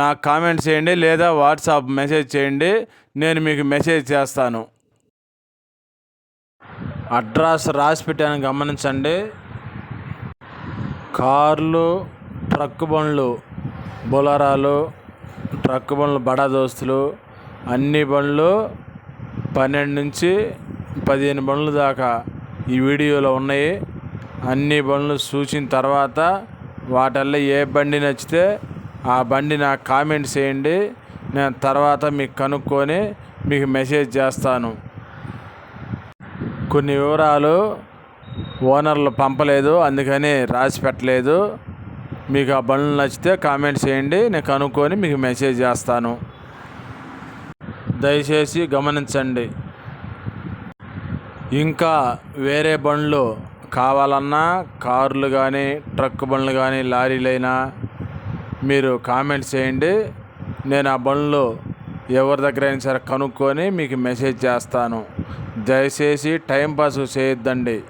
నాకు కామెంట్ చేయండి లేదా వాట్సాప్ మెసేజ్ చేయండి నేను మీకు మెసేజ్ చేస్తాను. అడ్రస్ రాసి పెట్టాను గమనించండి. కార్లు ట్రక్ బండ్లు బొలరాలు ట్రక్ బండ్లు బడా దోస్తులు అన్ని బండ్లు పన్నెండు నుంచి పదిహేను బండ్లు దాకా ఈ వీడియోలో ఉన్నాయి. అన్ని బండ్లు చూసిన తర్వాత వాటల్లో ఏ బండి నచ్చితే ఆ బండి నాకు కామెంట్ చేయండి. నేను తర్వాత మీకు కనుక్కొని మీకు మెసేజ్ చేస్తాను. కొన్ని వివరాలు ఓనర్లు పంపలేదు అందుకని రాసి పెట్టలేదు. మీకు ఆ బండ్లు నచ్చితే కామెంట్ చేయండి నేను కనుక్కొని మీకు మెసేజ్ చేస్తాను. దయచేసి గమనించండి. ఇంకా వేరే బండ్లు కావాలన్నా కార్లు కానీ ట్రక్ బండ్లు కానీ లారీలైనా మీరు కామెంట్ చేయండి. నేను ఆ బండ్లు ఎవరి దగ్గర అయినా సరే కనుక్కొని మీకు మెసేజ్ చేస్తాను. దయచేసి టైం పాస్ చేయొద్దండి.